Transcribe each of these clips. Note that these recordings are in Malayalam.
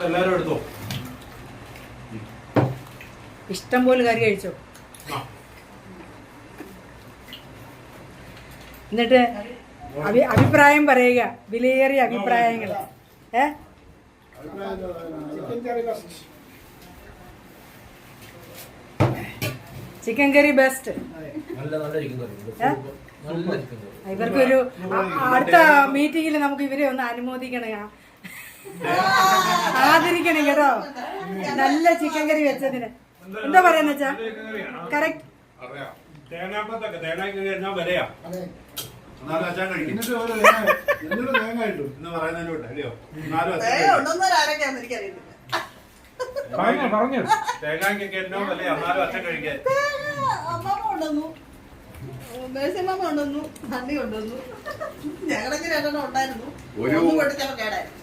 എല്ലാരും എടുത്തോ? ഇഷ്ടം പോലെ കറി കഴിച്ചോ? എന്നിട്ട് അഭി അഭിപ്രായം പറയുക. വിലയേറിയ അഭിപ്രായങ്ങൾ. ഏ? ചിക്കൻ കറി ബെസ്റ്റ് ഇവർക്കൊരു അടുത്ത മീറ്റിംഗിൽ നമുക്ക് ഇവരെ ഒന്ന് അനുമോദിക്കണേ. ആദരിക്കണേ കേട്ടോ. നല്ല ചിക്കൻ കറി വെച്ചതിന്. എന്താ പറയുന്ന വെച്ചാ കറക്റ്റ് തേങ്ങയ്ക്കൊക്കെ എന്നാ വിലയാ എന്നാലും അച്ഛൻ കഴിക്കാൻ തേങ്ങ അമ്മാമ്മ കൊണ്ടുവന്നു. മേഴ്സിമാമ കൊണ്ടുവന്നു. ഹണ്ണി കൊണ്ടുവന്നു. ഞങ്ങളൊക്കെ രണ്ടെണ്ണം ഉണ്ടായിരുന്നു. ഒന്ന് കേടായിരുന്നു.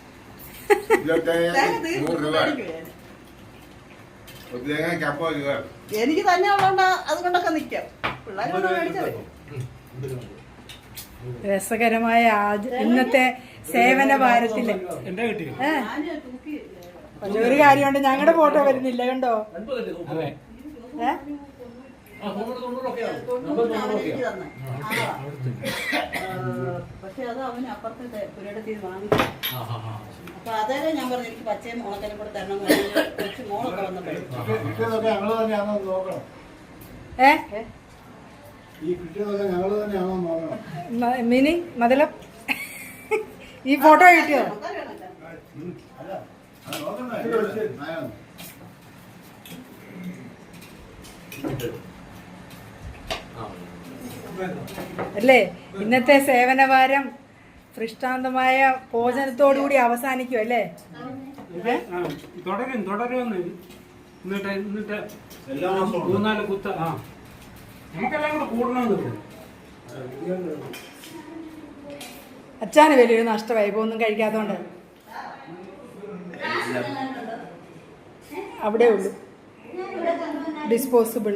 എനിക്ക് തന്നെ ഉള്ളതുകൊണ്ട് അതുകൊണ്ടൊക്കെ നിക്കാം. പിള്ളേരോട് രസകരമായ ഇന്നത്തെ സേവന ഭാരത്തിൽ പക്ഷെ ഒരു കാര്യമുണ്ട് ഞങ്ങളുടെ ഫോട്ടോ വരുന്നില്ല കണ്ടോ? പക്ഷെ അത് അവന് അപ്പുറത്തെ പുരയിടത്തിൽ ആ. അപ്പൊ അതേലെ ഞാൻ പറഞ്ഞു എനിക്ക് പച്ചയും മുളക്കനും കൂടെ തരണം മോളൊക്കെ വന്നപ്പോഴേ ഏ? മിനി മതലം ഈ ഫോട്ടോ കിട്ടിയോ? അല്ല? ഇന്നത്തെ സേവനഭാരം ദൃഷ്ടാന്തമായ ഭോജനത്തോടുകൂടി അവസാനിക്കും അല്ലേ തുടരും തുടരും എന്നിട്ട് എന്നിട്ട് മൂന്നാൽ കുത്ത ആ. നമുക്കെല്ലാം കൂടെ കൂടണമെന്ന് അച്ഛാന് വലിയൊരു നഷ്ടമായി ഒന്നും കഴിക്കാത്തോണ്ട്. അവിടെ ഉള്ളു. ഡിസ്പോസിബിൾ